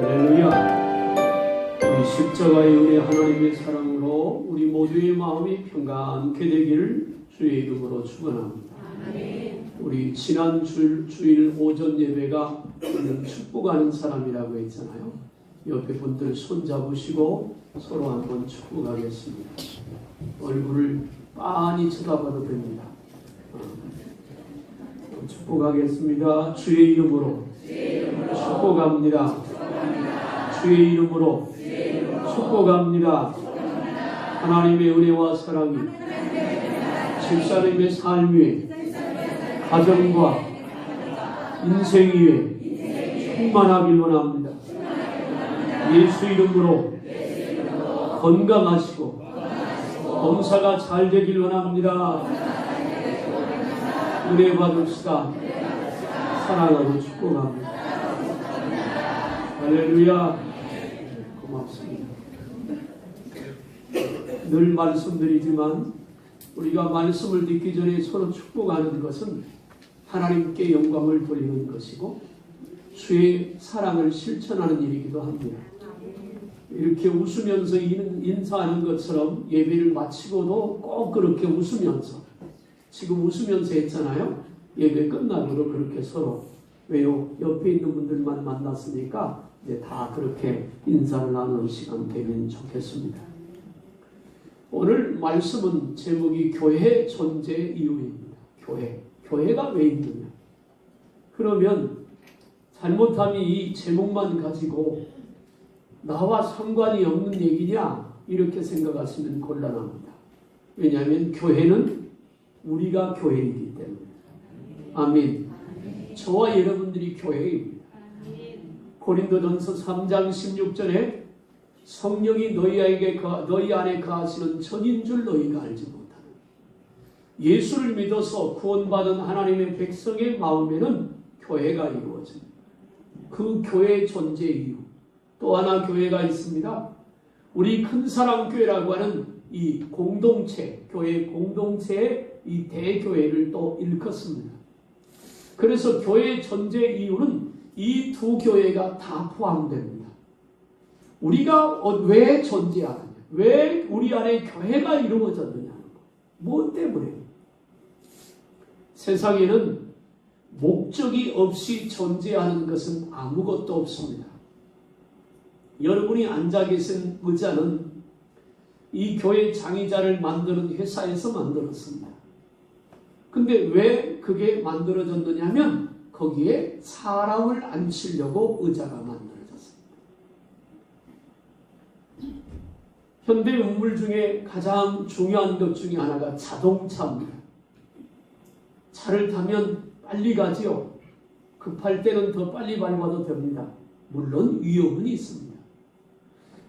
할렐루야. 우리 십자가의 은혜 하나님의 사랑으로 우리 모두의 마음이 평강케 되기를 주의 이름으로 축원합니다. 우리 지난 주, 주일 오전 예배가 오늘 축복하는 사람이라고 했잖아요. 옆에 분들 손 잡으시고 서로 한번 축복하겠습니다. 얼굴을 빤히 쳐다봐도 됩니다. 어, 축복하겠습니다. 주의 이름으로 축복합니다. 주의 이름으로 축복합니다. 하나님의 은혜와 사랑이 집사님의 삶 위에 가정과 인생 위에 충만하길 원합니다. 예수 이름으로 건강하시고 검사가 잘 되길 원합니다. 은혜 받읍시다. 사랑하고 축복합니다. 할렐루야. 네, 고맙습니다. 늘 말씀드리지만 우리가 말씀을 듣기 전에 서로 축복하는 것은 하나님께 영광을 돌리는 것이고 주의 사랑을 실천하는 일이기도 합니다. 이렇게 웃으면서 인- 인사하는 것처럼 예배를 마치고도 꼭 그렇게 웃으면서 지금 웃으면서 했잖아요. 예배 끝나고도 그렇게 서로 왜요? 옆에 있는 분들만 만났으니까 이제 다 그렇게 인사를 나누는 시간 되면 좋겠습니다. 오늘 말씀은 제목이 교회 존재 이유입니다. 교회. 교회가 왜 있느냐? 그러면 잘못하면 이 제목만 가지고 나와 상관이 없는 얘기냐? 이렇게 생각하시면 곤란합니다. 왜냐하면 교회는 우리가 교회이기 때문에. 아멘. 저와 여러분들이 교회입니다. 고린도전서 3장 16절에 성령이 너희에게 거- 너희 안에 거하시는 전인 줄 너희가 알지 못하는 예수를 믿어서 구원받은 하나님의 백성의 마음에는 교회가 이루어집니다. 그 교회의 존재 이유 또 하나 교회가 있습니다. 우리 큰 사랑 교회라고 하는 이 공동체 교회 공동체의 이 대교회를 또 일컫습니다. 그래서 교회의 존재 이유는 이 두 교회가 다 포함됩니다. 우리가 어- 왜 존재하느냐? 왜 우리 안에 교회가 이루어졌느냐? 뭐 때문에? 세상에는 목적이 없이 존재하는 것은 아무것도 없습니다. 여러분이 앉아 계신 의자는 이 교회 장의자를 만드는 회사에서 만들었습니다. 근데 왜 그게 만들어졌느냐 하면 거기에 사람을 앉히려고 의자가 만들어졌습니다. 현대 음물 중에 가장 중요한 것 중에 하나가 자동차입니다. 차를 타면 빨리 가지요. 급할 때는 더 빨리 밟아도 됩니다. 물론 위험은 있습니다.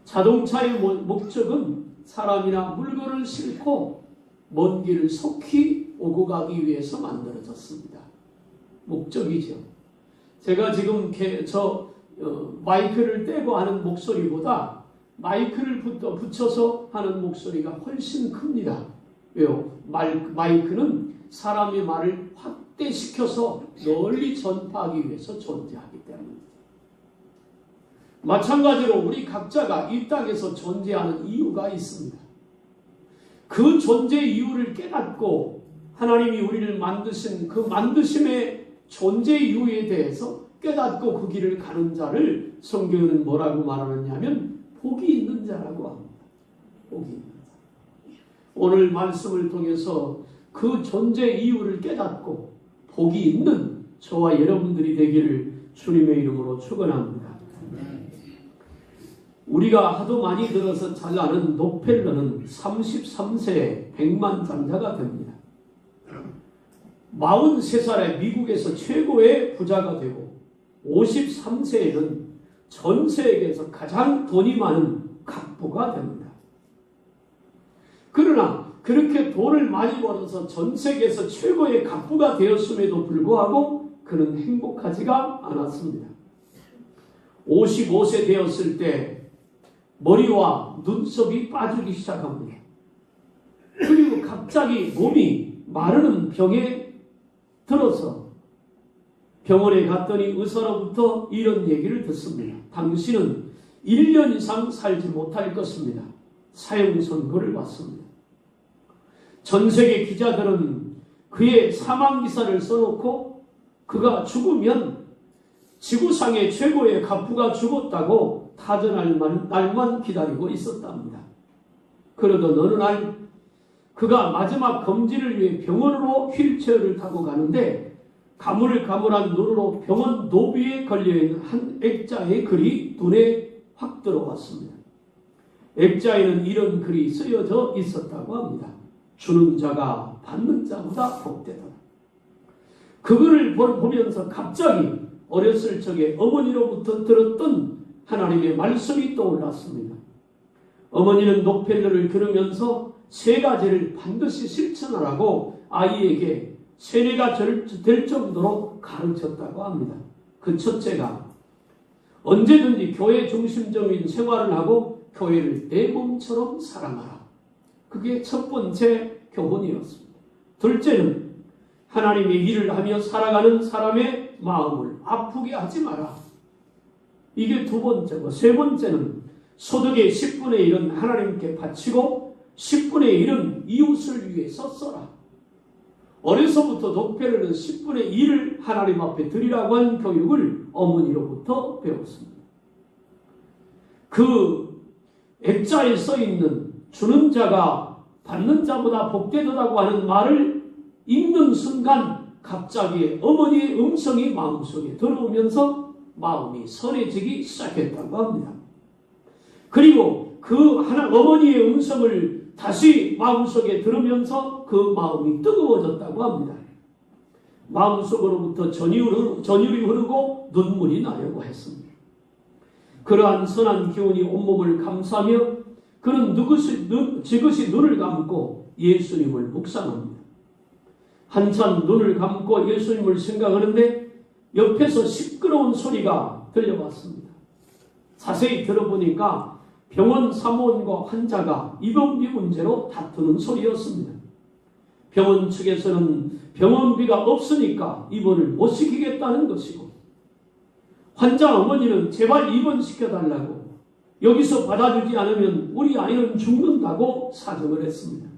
자동차의 모- 목적은 사람이나 물건을 싣고 먼 길을 속히 오고 가기 위해서 만들어졌습니다. 목적이죠. 제가 지금 개- 저 어, 마이크를 떼고 하는 목소리보다 마이크를 붙- 붙여서 하는 목소리가 훨씬 큽니다. 왜요? 말, 마이크는 사람의 말을 확대시켜서 널리 전파하기 위해서 존재하기 때문입니다. 마찬가지로 우리 각자가 이 땅에서 존재하는 이유가 있습니다. 그 존재 이유를 깨닫고 하나님이 우리를 만드신 그 만드심의 존재 이유에 대해서 깨닫고 그 길을 가는 자를 성경은 뭐라고 말하느냐면 복이 있는 자라고 합니다. 복이. 오늘 말씀을 통해서 그 존재 이유를 깨닫고 복이 있는 저와 여러분들이 되기를 주님의 이름으로 축원합니다. 우리가 하도 많이 들어서 잘 아는 록펠러는 33세에 100만 장자가 됩니다. 43살에 미국에서 최고의 부자가 되고 53세에는 전 세계에서 가장 돈이 많은 갑부가 됩니다. 그러나 그렇게 돈을 많이 벌어서 전 세계에서 최고의 갑부가 되었음에도 불구하고 그는 행복하지가 않았습니다. 55세 되었을 때 머리와 눈썹이 빠지기 시작합니다. 그리고 갑자기 몸이 마르는 병에 들어서 병원에 갔더니 의사로부터 이런 얘기를 듣습니다. 당신은 1년 이상 살지 못할 것입니다. 사형 선고를 받습니다. 전 세계 기자들은 그의 사망 기사를 써놓고 그가 죽으면 지구상의 최고의 갑부가 죽었다고 타전할 날만 기다리고 있었답니다. 그러던 어느 날 그가 마지막 검진을 위해 병원으로 휠체어를 타고 가는데 가물가물한 눈으로 병원 노비에 걸려있는 한 액자의 글이 눈에 확 들어왔습니다. 액자에는 이런 글이 쓰여져 있었다고 합니다. 주는 자가 받는 자보다 복되더라. 그 글을 보면서 갑자기 어렸을 적에 어머니로부터 들었던 하나님의 말씀이 떠올랐습니다. 어머니는 녹펠러를 들으면서 세 가지를 반드시 실천하라고 아이에게 세뇌가 될 정도로 가르쳤다고 합니다. 그 첫째가 언제든지 교회 중심적인 생활을 하고 교회를 내 몸처럼 사랑하라. 그게 첫 번째 교훈이었습니다. 둘째는 하나님의 일을 하며 살아가는 사람의 마음을 아프게 하지 마라. 이게 두 번째고 세 번째는 소득의 10분의 1은 하나님께 바치고 10분의 1은 이웃을 위해서 써라. 어려서부터 독패르는 10분의 1을 하나님 앞에 드리라고 한 교육을 어머니로부터 배웠습니다. 그 액자에 써 있는 주는 자가 받는 자보다 복되더라고 하는 말을 읽는 순간 갑자기 어머니의 음성이 마음속에 들어오면서 마음이 선해지기 시작했다고 합니다. 그리고 그 하나 어머니의 음성을 다시 마음속에 들으면서 그 마음이 뜨거워졌다고 합니다. 마음속으로부터 전율이, 흐르고 눈물이 나려고 했습니다. 그러한 선한 기운이 온몸을 감싸며 그는 누구시, 눈, 지그시 눈을 감고 예수님을 묵상합니다. 한참 눈을 감고 예수님을 생각하는데 옆에서 시끄러운 소리가 들려왔습니다. 자세히 들어보니까 병원 사무원과 환자가 입원비 문제로 다투는 소리였습니다. 병원 측에서는 병원비가 없으니까 입원을 못 시키겠다는 것이고 환자 어머니는 제발 입원시켜달라고 여기서 받아주지 않으면 우리 아이는 죽는다고 사정을 했습니다.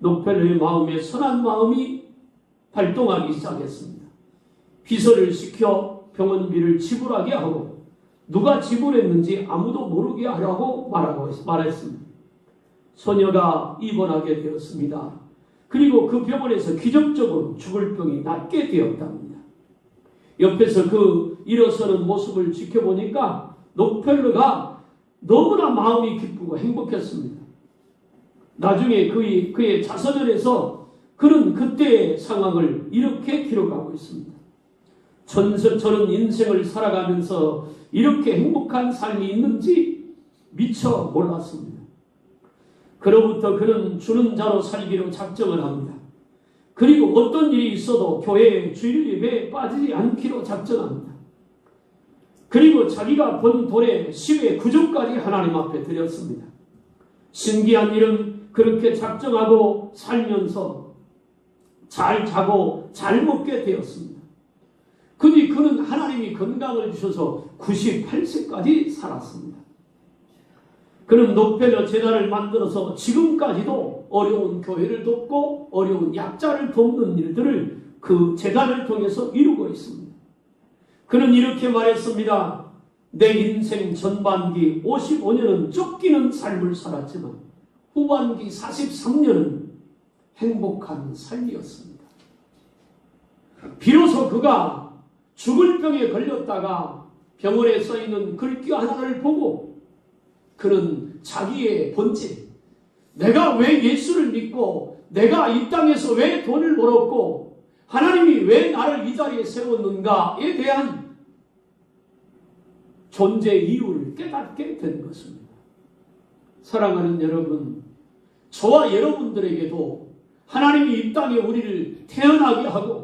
노펠의 마음에 선한 마음이 발동하기 시작했습니다. 비서를 시켜 병원비를 지불하게 하고 누가 지불했는지 아무도 모르게 하라고 말하고 말했습니다. 소녀가 입원하게 되었습니다. 그리고 그 병원에서 기적적으로 죽을 병이 낫게 되었답니다. 옆에서 그 일어서는 모습을 지켜보니까 녹펠르가 너무나 마음이 기쁘고 행복했습니다. 나중에 그의, 그의 자서전에서 그는 그때의 상황을 이렇게 기록하고 있습니다. 저는 인생을 살아가면서 이렇게 행복한 삶이 있는지 미처 몰랐습니다. 그로부터 그는 주는 자로 살기로 작정을 합니다. 그리고 어떤 일이 있어도 교회의 주일 예배에 빠지지 않기로 작정합니다. 그리고 자기가 본 돌에 10의 구조까지 하나님 앞에 드렸습니다. 신기한 일은 그렇게 작정하고 살면서 잘 자고 잘 먹게 되었습니다. 그니 그는 하나님이 건강을 주셔서 98세까지 살았습니다. 그는 노펠러 재단을 만들어서 지금까지도 어려운 교회를 돕고 어려운 약자를 돕는 일들을 그 재단을 통해서 이루고 있습니다. 그는 이렇게 말했습니다. 내 인생 전반기 55년은 쫓기는 삶을 살았지만 후반기 43년은 행복한 삶이었습니다. 비로소 그가 죽을 병에 걸렸다가 병원에 써 있는 글귀 하나를 보고 그는 자기의 본질, 내가 왜 예수를 믿고 내가 이 땅에서 왜 돈을 벌었고 하나님이 왜 나를 이 자리에 세웠는가에 대한 존재 이유를 깨닫게 된 것입니다. 사랑하는 여러분, 저와 여러분들에게도 하나님이 이 땅에 우리를 태어나게 하고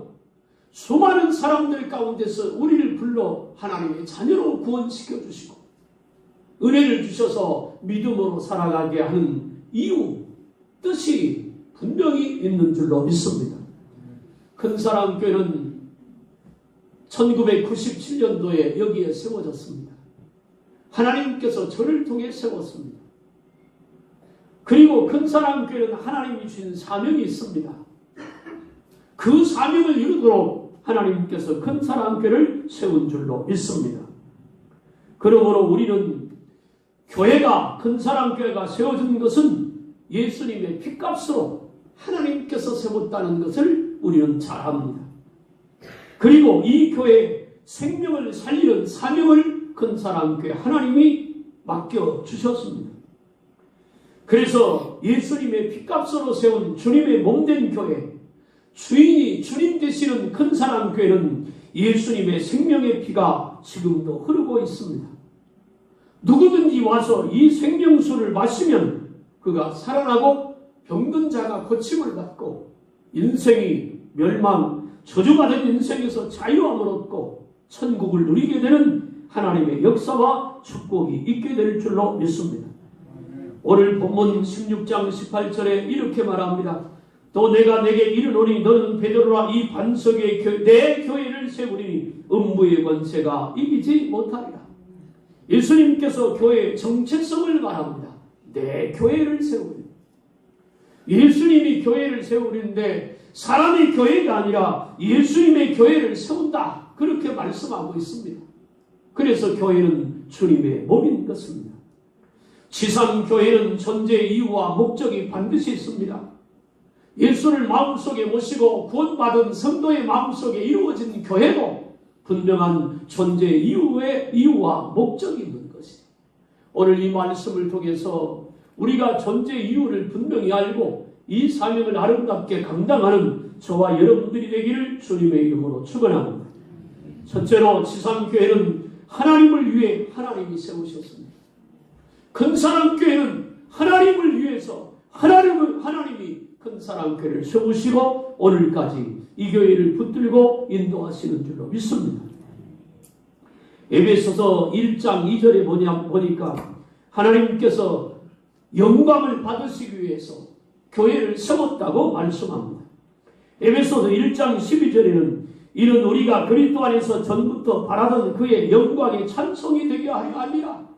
수많은 사람들 가운데서 우리를 불러 하나님의 자녀로 구원시켜 주시고 은혜를 주셔서 믿음으로 살아가게 하는 이유, 뜻이 분명히 있는 줄로 믿습니다. 큰 사람 교회는 1997년도에 여기에 세워졌습니다. 하나님께서 저를 통해 세웠습니다. 그리고 큰사랑교회는 하나님이 주신 사명이 있습니다. 그 사명을 이루도록 하나님께서 큰 사랑교회를 세운 줄로 믿습니다. 그러므로 우리는 교회가 큰 사랑교회가 세워진 것은 예수님의 핏값으로 하나님께서 세웠다는 것을 우리는 잘 압니다. 그리고 이 교회 생명을 살리는 사명을 큰사랑교회 하나님이 맡겨 주셨습니다. 그래서 예수님의 핏값으로 세운 주님의 몸된 교회, 주인이 주님 되시는 큰사랑교회는 예수님의 생명의 피가 지금도 흐르고 있습니다. 누구든지 와서 이 생명수를 마시면 그가 살아나고 병든 자가 고침을 받고 인생이 멸망, 저주받은 인생에서 자유함을 얻고 천국을 누리게 되는 하나님의 역사와 축복이 있게 될 줄로 믿습니다. 오늘 본문 16장 18절에 이렇게 말합니다. 또 내가 내게 이르노니 너는 베드로라 이 반석에 교, 내 교회를 세우리니 음부의 권세가 이기지 못하리라. 예수님께서 교회의 정체성을 말합니다. 내 교회를 세우리. 예수님이 교회를 세우는데 사람의 교회가 아니라 예수님의 교회를 세운다. 그렇게 말씀하고 있습니다. 그래서 교회는 주님의 몸인 것입니다. 지상 교회는 존재 이유와 목적이 반드시 있습니다. 예수를 마음속에 모시고 구원받은 성도의 마음속에 이루어진 교회도 분명한 존재 이유의 이유와 목적이 있는 것이. 오늘 이 말씀을 통해서 우리가 존재 이유를 분명히 알고 이 사명을 아름답게 감당하는 저와 여러분들이 되기를 주님의 이름으로 축원합니다. 첫째로 지상교회는 하나님을 위해 하나님이 세우셨습니다. 큰사랑교회는 하나님을 위해서 하나님을, 하나님이 큰 사랑교회를 세우시고 오늘까지 이 교회를 붙들고 인도하시는 줄로 믿습니다. 에베소서 1장 2절에 뭐냐 보니까 하나님께서 영광을 받으시기 위해서 교회를 세웠다고 말씀합니다. 에베소서 1장 12절에는 이는 우리가 그리스도 안에서 전부터 바라던 그의 영광의 찬송이 되게 하려 함이라.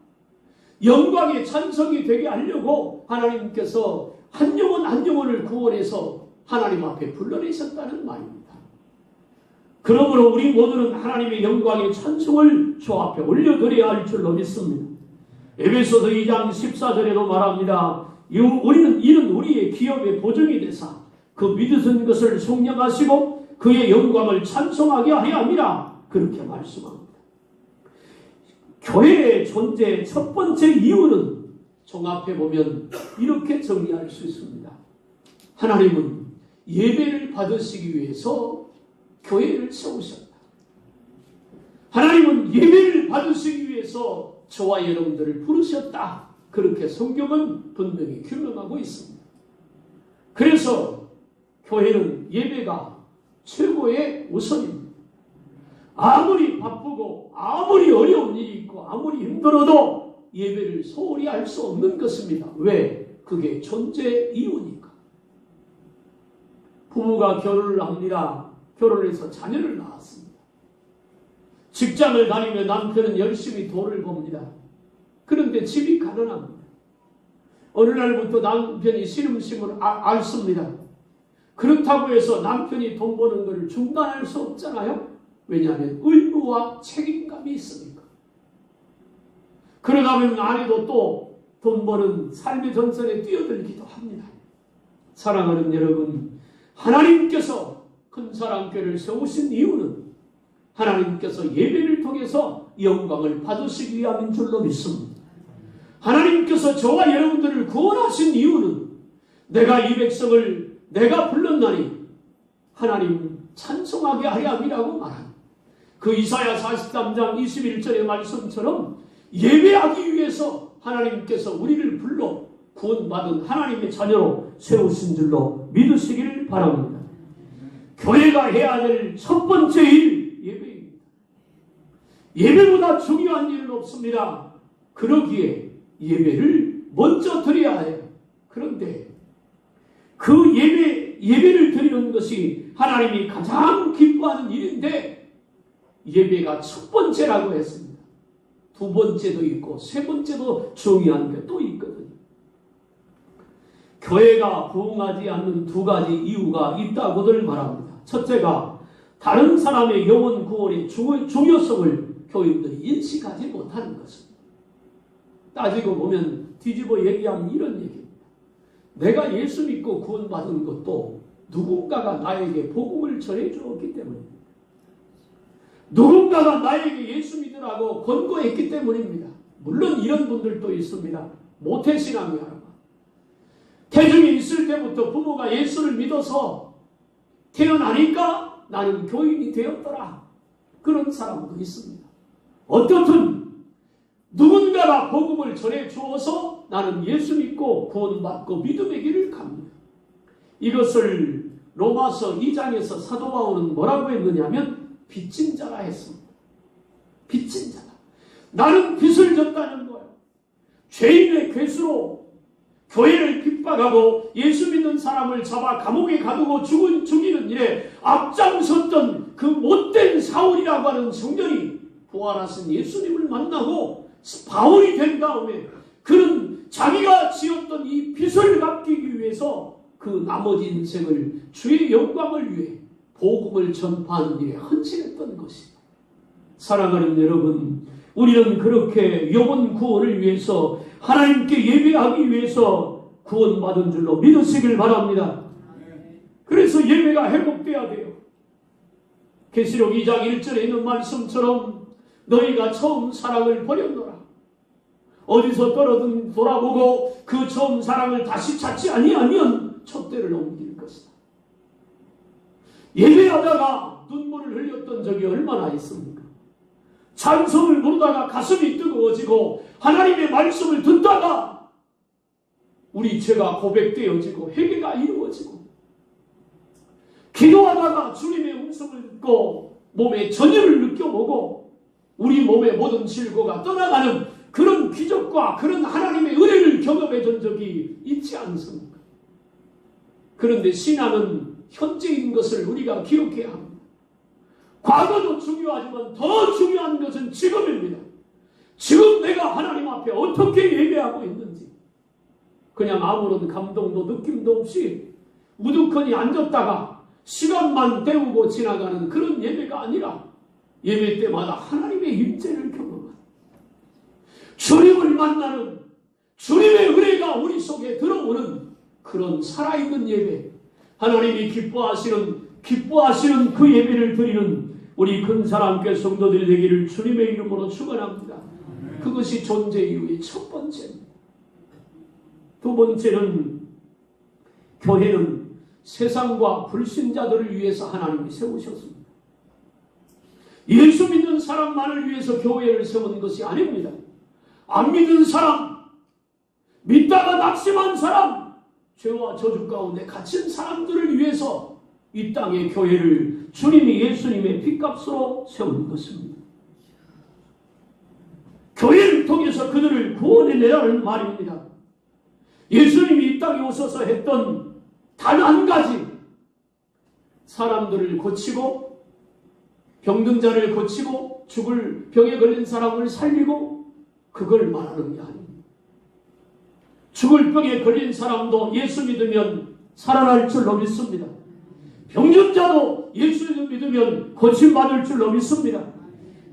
영광의 찬송이 되게 하려고 하나님께서 한 영혼 한 영혼을 구원해서 하나님 앞에 불러내셨다는 말입니다. 그러므로 우리 모두는 하나님의 영광의 찬송을 주 앞에 올려드려야 할 줄로 믿습니다. 에베소서 2장 14절에도 말합니다. 우리는 이는 우리의 기업의 보증이 되사 그 믿으신 것을 속량하시고 그의 영광을 찬송하게 하여 함이라 그렇게 말씀합니다. 교회의 존재 첫 번째 이유는 종합해 보면 이렇게 정리할 수 있습니다. 하나님은 예배를 받으시기 위해서 교회를 세우셨다. 하나님은 예배를 받으시기 위해서 저와 여러분들을 부르셨다. 그렇게 성경은 분명히 규명하고 있습니다. 그래서 교회는 예배가 최고의 우선입니다. 아무리 바쁘고 아무리 어려운 일이 있고 아무리 힘들어도 예배를 소홀히 할 수 없는 것입니다. 왜? 그게 존재 이유니까. 부부가 결혼을 합니다. 결혼해서 자녀를 낳았습니다. 직장을 다니며 남편은 열심히 돈을 법니다. 그런데 집이 가난합니다. 어느 날부터 남편이 신음심을 아, 앓습니다. 그렇다고 해서 남편이 돈 버는 것을 중단할 수 없잖아요. 왜냐하면 의무와 책임감이 있으니까. 그러다 보면 아내도 또 돈 버는 삶의 전선에 뛰어들기도 합니다. 사랑하는 여러분, 하나님께서 큰 사랑교를 세우신 이유는 하나님께서 예배를 통해서 영광을 받으시기 위함인 줄로 믿습니다. 하나님께서 저와 여러분들을 구원하신 이유는 내가 이 백성을 내가 불렀나니 하나님 찬송하게 하려 함이라고 말한 그 이사야 43장 21절의 말씀처럼 예배하기 위해서 하나님께서 우리를 불러 구원받은 하나님의 자녀로 세우신 줄로 믿으시길 바랍니다. 교회가 해야 될 첫 번째 일 예배입니다. 예배보다 중요한 일은 없습니다. 그러기에 예배를 먼저 드려야 해요. 그런데 그 예배 예배를 드리는 것이 하나님이 가장 기뻐하는 일인데 예배가 첫 번째라고 했습니다. 두 번째도 있고 세 번째도 중요한 게 또 있거든요. 교회가 부흥하지 않는 두 가지 이유가 있다고들 말합니다. 첫째가 다른 사람의 영혼 구원의 중- 중요성을 교인들이 인식하지 못하는 것입니다. 따지고 보면 뒤집어 얘기하면 이런 얘기입니다. 내가 예수 믿고 구원받은 것도 누군가가 나에게 복음을 전해주었기 때문입니다. 누군가가 나에게 예수 믿으라고 권고했기 때문입니다. 물론 이런 분들도 있습니다. 모태신앙이라고. 태중에 있을 때부터 부모가 예수를 믿어서 태어나니까 나는 교인이 되었더라. 그런 사람도 있습니다. 어떻든 누군가가 복음을 전해 주어서 나는 예수 믿고 구원받고 믿음의 길을 갑니다. 이것을 로마서 2장에서 사도 바울은 뭐라고 했느냐면 빚진 자라 했습니다. 빚진 자다. 나는 빚을 졌다는 거예요. 죄인의 괴수로 교회를 핍박하고 예수 믿는 사람을 잡아 감옥에 가두고 죽은, 죽이는 일에 앞장섰던 그 못된 사울이라고 하는 성전이 부활하신 예수님을 만나고 바울이 된 다음에 그는 자기가 지었던 이 빚을 갚기 위해서 그 나머지 인생을 주의 영광을 위해 복음을 전파하는 일에 헌신했던 것입니다. 사랑하는 여러분, 우리는 그렇게 영혼 구원을 위해서 하나님께 예배하기 위해서 구원받은 줄로 믿으시길 바랍니다. 그래서 예배가 회복돼야 돼요. 계시록 2장 1절에 있는 말씀처럼 너희가 처음 사랑을 버렸노라. 어디서 떨어든 돌아보고 그 처음 사랑을 다시 찾지 아니하면 촛대를 옮길 것이다. 예배하다가 눈물을 흘렸던 적이 얼마나 있습니까? 찬송을 부르다가 가슴이 뜨거워지고 하나님의 말씀을 듣다가 우리 죄가 고백되어지고 회개가 이루어지고 기도하다가 주님의 음성을 듣고 몸에 전율을 느껴보고 우리 몸의 모든 질고가 떠나가는 그런 기적과 그런 하나님의 은혜를 경험해 준 적이 있지 않습니까? 그런데 신앙은 현재인 것을 우리가 기억해야 합니다. 과거도 중요하지만 더 중요한 것은 지금입니다. 지금 내가 하나님 앞에 어떻게 예배하고 있는지 그냥 아무런 감동도 느낌도 없이 우두커니 앉았다가 시간만 때우고 지나가는 그런 예배가 아니라 예배 때마다 하나님의 임재를 경험하는 주님을 만나는 주님의 은혜가 우리 속에 들어오는 그런 살아있는 예배 하나님이 기뻐하시는 기뻐하시는 그 예배를 드리는 우리 근사람께 성도들이 되기를 주님의 이름으로 축원합니다. 그것이 존재 이유의 첫 번째입니다. 두 번째는 교회는 세상과 불신자들을 위해서 하나님이 세우셨습니다. 예수 믿는 사람만을 위해서 교회를 세운 것이 아닙니다. 안 믿는 사람, 믿다가 낙심한 사람, 죄와 저주 가운데 갇힌 사람들을 위해서 이 땅의 교회를 주님이 예수님의 핏값으로 세운 것입니다. 교회를 통해서 그들을 구원해내라는 말입니다. 예수님이 이 땅에 오셔서 했던 단 한 가지 사람들을 고치고 병든 자를 고치고 죽을 병에 걸린 사람을 살리고 그걸 말하는 게 아닙니다. 죽을 병에 걸린 사람도 예수 믿으면 살아날 줄로 믿습니다. 병든 자도 예수 믿으면 고침받을 줄로 믿습니다.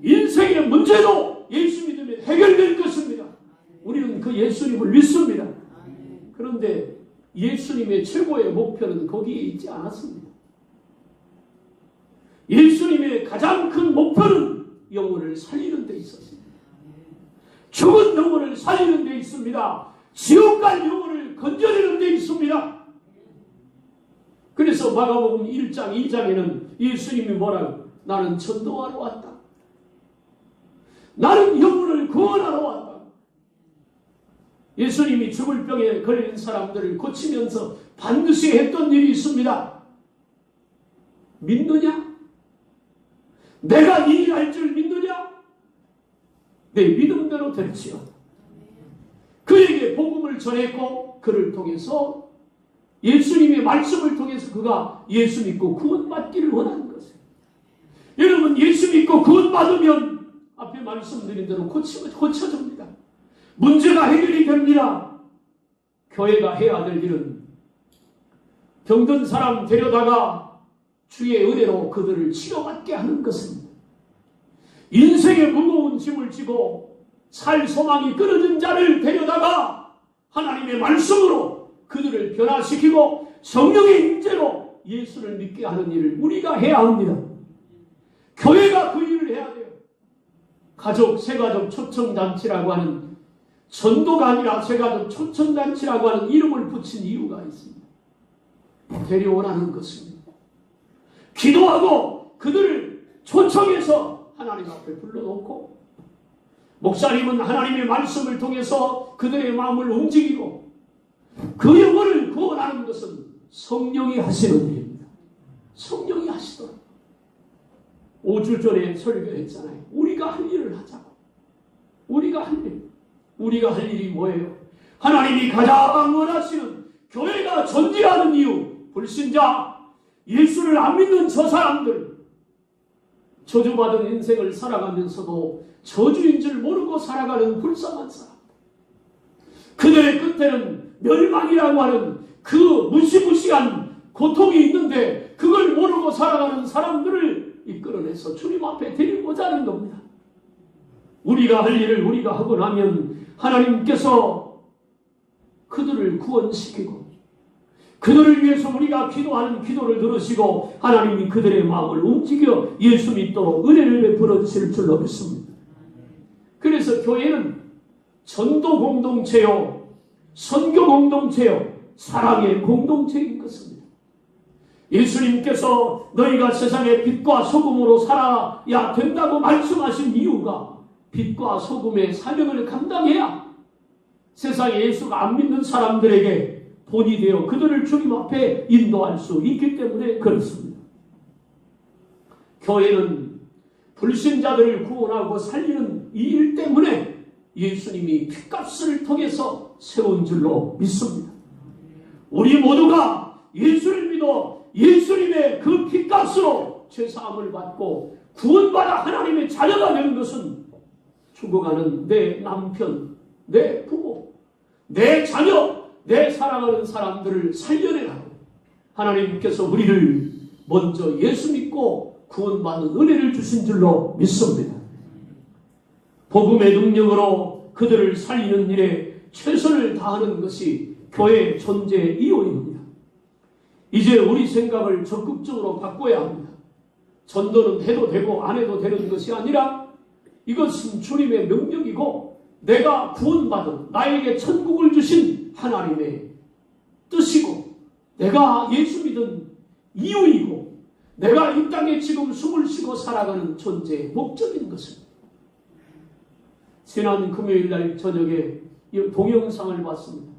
인생의 문제도 예수 믿으면 해결될 것입니다. 우리는 그 예수님을 믿습니다. 그런데 예수님의 최고의 목표는 거기에 있지 않았습니다. 예수님의 가장 큰 목표는 영혼을 살리는 데 있었습니다. 죽은 영혼을 살리는 데 있습니다. 지옥 갈 영혼을 건져내는 데 있습니다. 그래서 마가복음 1장 2장에는 예수님이 뭐라고 나는 전도하러 왔다. 나는 영혼을 구원하러 왔다. 예수님이 죽을 병에 걸린 사람들을 고치면서 반드시 했던 일이 있습니다. 믿느냐? 내가 이 일할 줄 믿느냐? 내 믿음대로 될지어. 그에게 복음을 전했고 그를 통해서 예수님의 말씀을 통해서 그가 예수 믿고 구원받기를 원하는 것이에요. 여러분 예수 믿고 구원받으면 앞에 말씀드린 대로 고치, 고쳐집니다. 문제가 해결이 됩니다. 교회가 해야 될 일은 병든 사람 데려다가 주의 은혜로 그들을 치료받게 하는 것입니다. 인생의 무거운 짐을 지고 살 소망이 끊어진 자를 데려다가 하나님의 말씀으로 그들을 변화시키고 성령의 임재로 예수를 믿게 하는 일을 우리가 해야 합니다. 교회가 그 일을 해야 돼요. 가족, 세가족 초청잔치라고 하는 전도가 아니라 세가족 초청잔치라고 하는 이름을 붙인 이유가 있습니다. 데려오라는 것입니다. 기도하고 그들을 초청해서 하나님 앞에 불러놓고 목사님은 하나님의 말씀을 통해서 그들의 마음을 움직이고 그 영혼을 구원하는 것은 성령이 하시는 일입니다. 성령이 하시더라. 5주 전에 설교했잖아요. 우리가 할 일을 하자고. 우리가 할 일. 우리가 할 일이 뭐예요? 하나님이 가장 원하시는 교회가 존재하는 이유. 불신자, 예수를 안 믿는 저 사람들, 저주받은 인생을 살아가면서도 저주인 줄 모르고 살아가는 불쌍한 사람. 그들의 끝에는 멸망이라고 하는 그 무시무시한 고통이 있는데 그걸 모르고 살아가는 사람들을 이끌어내서 주님 앞에 데리고자 하는 겁니다. 우리가 할 일을 우리가 하고 나면 하나님께서 그들을 구원시키고 그들을 위해서 우리가 기도하는 기도를 들으시고 하나님이 그들의 마음을 움직여 예수 믿도록 은혜를 베풀어 주실 줄로 믿습니다. 그래서 교회는 전도 공동체요, 선교 공동체요, 사랑의 공동체인 것입니다. 예수님께서 너희가 세상의 빛과 소금으로 살아야 된다고 말씀하신 이유가 빛과 소금의 사명을 감당해야 세상에 예수가 안 믿는 사람들에게 본이 되어 그들을 주님 앞에 인도할 수 있기 때문에 그렇습니다. 교회는 불신자들을 구원하고 살리는 이 일 때문에 예수님이 핏값을 통해서 세운 줄로 믿습니다. 우리 모두가 예수를 믿어 예수님의 그 핏값으로 죄사함을 받고 구원받아 하나님의 자녀가 되는 것은 죽어가는 내 남편, 내 부모, 내 자녀, 내 사랑하는 사람들을 살려내라고 하나님께서 우리를 먼저 예수 믿고 구원받는 은혜를 주신 줄로 믿습니다. 복음의 능력으로 그들을 살리는 일에 최선을 다하는 것이 교회의 존재 이유입니다. 이제 우리 생각을 적극적으로 바꿔야 합니다. 전도는 해도 되고 안 해도 되는 것이 아니라 이것은 주님의 명령이고 내가 구원받은 나에게 천국을 주신 하나님의 뜻이고 내가 예수 믿은 이유이고 내가 이 땅에 지금 숨을 쉬고 살아가는 존재의 목적인 것입니다. 지난 금요일 날 저녁에 이 동영상을 봤습니다.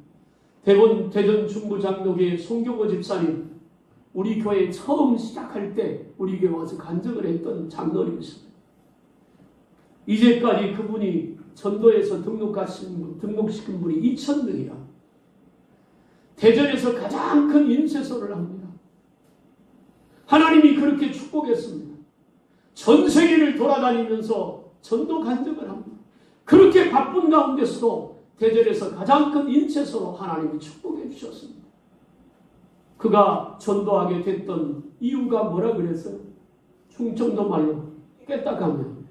대본 대전 중부 장로교회 송교고 집사님 우리 교회 처음 시작할 때 우리 교회 와서 간증을 했던 장로님이십니다. 이제까지 그분이 전도에서 등록하신 분, 등록시킨 분이 2천 명이야. 대전에서 가장 큰 인쇄소를 합니다. 하나님이 그렇게 축복했습니다. 전 세계를 돌아다니면서 전도 간증을 합니다. 그렇게 바쁜 가운데서도 대전에서 가장 큰 인쇄소로 하나님이 축복해 주셨습니다. 그가 전도하게 됐던 이유가 뭐라 그랬어요? 충청도 말로 깨딱하면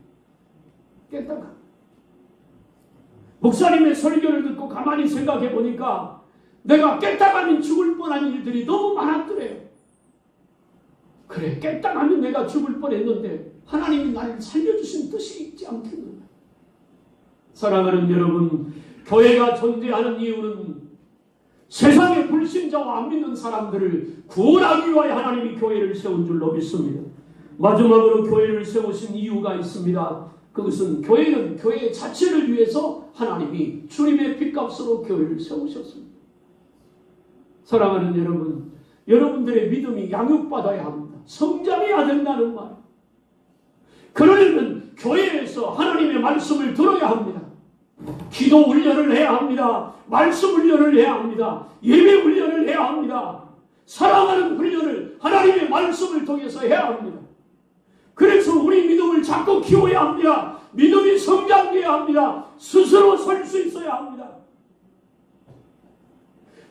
깨딱하 목사님의 설교를 듣고 가만히 생각해 보니까 내가 깨딱하면 죽을 뻔한 일들이 너무 많았더래요. 그래 깨딱하면 내가 죽을 뻔했는데 하나님이 나를 살려주신 뜻이 있지 않겠느냐. 사랑하는 여러분 교회가 존재하는 이유는 세상의 불신자와 안 믿는 사람들을 구원하기 위하여 하나님이 교회를 세운 줄로 믿습니다. 마지막으로 교회를 세우신 이유가 있습니다. 그것은 교회는 교회 자체를 위해서 하나님이 주님의 핏값으로 교회를 세우셨습니다. 사랑하는 여러분, 여러분들의 믿음이 양육받아야 합니다. 성장해야 된다는 말. 그러려면 교회에서 하나님의 말씀을 들어야 합니다. 기도 훈련을 해야 합니다. 말씀 훈련을 해야 합니다. 예배 훈련을 해야 합니다. 사랑하는 훈련을 하나님의 말씀을 통해서 해야 합니다. 우리 믿음을 자꾸 키워야 합니다. 믿음이 성장해야 합니다. 스스로 설 수 있어야 합니다.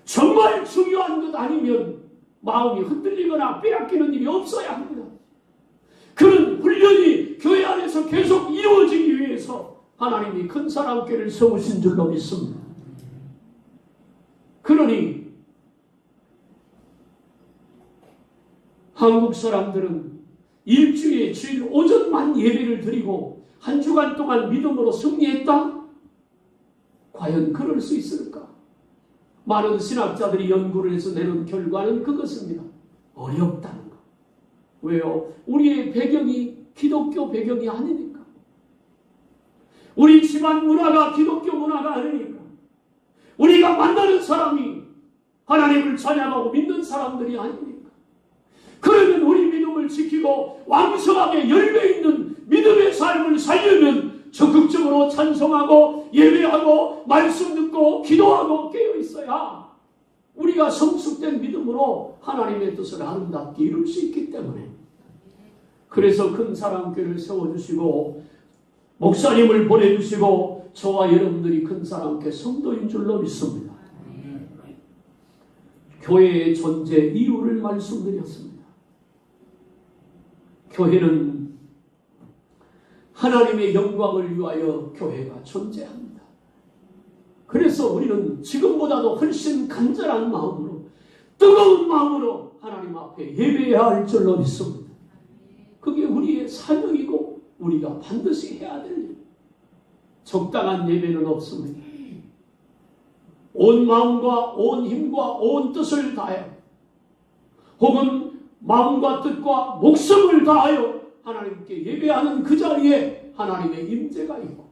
정말 중요한 것 아니면 마음이 흔들리거나 빼앗기는 일이 없어야 합니다. 그런 훈련이 교회 안에서 계속 이루어지기 위해서 하나님이 큰 사람께를 세우신 줄로 믿습니다. 그러니 한국 사람들은 일주일에 주일 오전만 예배를 드리고 한 주간 동안 믿음으로 승리했다? 과연 그럴 수 있을까? 많은 신학자들이 연구를 해서 내놓은 결과는 그것입니다. 어렵다는 것. 왜요? 우리의 배경이 기독교 배경이 아니니까. 우리 집안 문화가 기독교 문화가 아니니까. 우리가 만나는 사람이 하나님을 찬양하고 믿는 사람들이 아니니까. 그러면 우리 믿음을 지키고 왕성하게 열매 있는 믿음의 삶을 살려면 적극적으로 찬송하고 예배하고 말씀 듣고 기도하고 깨어 있어야 우리가 성숙된 믿음으로 하나님의 뜻을 아름답게 이룰 수 있기 때문에 그래서 큰 사람교를 세워주시고 목사님을 보내주시고 저와 여러분들이 큰 사람께 성도인 줄로 믿습니다. 교회의 존재 이유를 말씀드렸습니다. 교회는 하나님의 영광을 위하여 교회가 존재합니다. 그래서 우리는 지금보다도 훨씬 간절한 마음으로 뜨거운 마음으로 하나님 앞에 예배해야 할 줄로 믿습니다. 그게 우리의 사명이고 우리가 반드시 해야 될 일. 적당한 예배는 없습니다. 온 마음과 온 힘과 온 뜻을 다해 혹은 마음과 뜻과 목숨을 다하여 하나님께 예배하는 그 자리에 하나님의 임재가 있고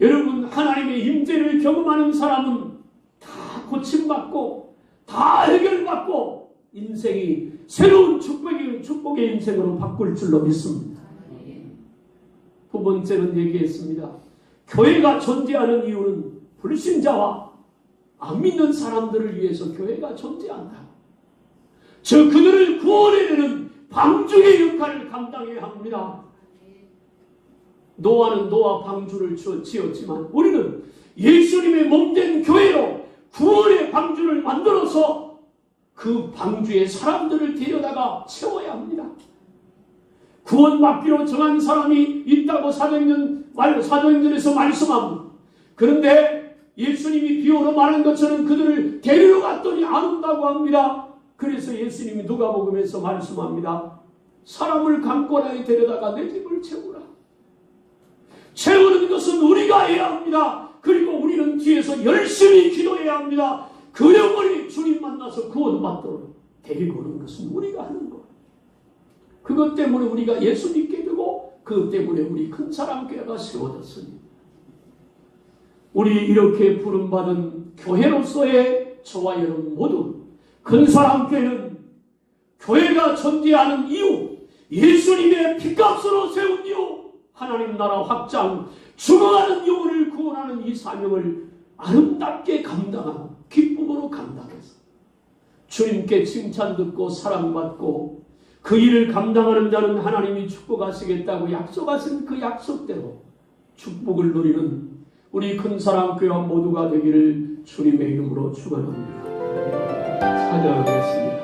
여러분 하나님의 임재를 경험하는 사람은 다 고침받고 다 해결받고 인생이 새로운 축복의, 축복의 인생으로 바꿀 줄로 믿습니다. 두 번째는 얘기했습니다. 교회가 존재하는 이유는 불신자와 안 믿는 사람들을 위해서 교회가 존재한다. 저 그들을 구원해내는 방주의 역할을 감당해야 합니다. 노아는 노아 방주를 지었지만 우리는 예수님의 몸된 교회로 구원의 방주를 만들어서 그 방주에 사람들을 데려다가 채워야 합니다. 구원받기로 정한 사람이 있다고 사도행전, 사도행전에서 말씀합니다. 그런데 예수님이 비오로 말한 것처럼 그들을 데리러 갔더니 안 온다고 합니다. 그래서 예수님이 누가복음에서 말씀합니다. 사람을 강권하게 데려다가 내 집을 채우라. 채우는 것은 우리가 해야 합니다. 그리고 우리는 뒤에서 열심히 기도해야 합니다. 그 영혼이 주님 만나서 구원받도록 데리고 오는 것은 우리가 하는 것. 그것 때문에 우리가 예수 믿게 되고 그것 때문에 우리 큰 사람교회가 세워졌으니 우리 이렇게 부름받은 교회로서의 저와 여러분 모두 큰 사람교회는 교회가 존재하는 이유 예수님의 피값으로 세운 이유 하나님 나라 확장 죽어가는 영혼을 구원하는 이 사명을 아름답게 감당하고 기쁨으로 감당해서 주님께 칭찬 듣고 사랑받고 그 일을 감당하는 자는 하나님이 축복하시겠다고 약속하신 그 약속대로 축복을 누리는 우리 큰 사랑 교회 모두가 되기를 주님의 이름으로 축원합니다. 찬양하겠습니다.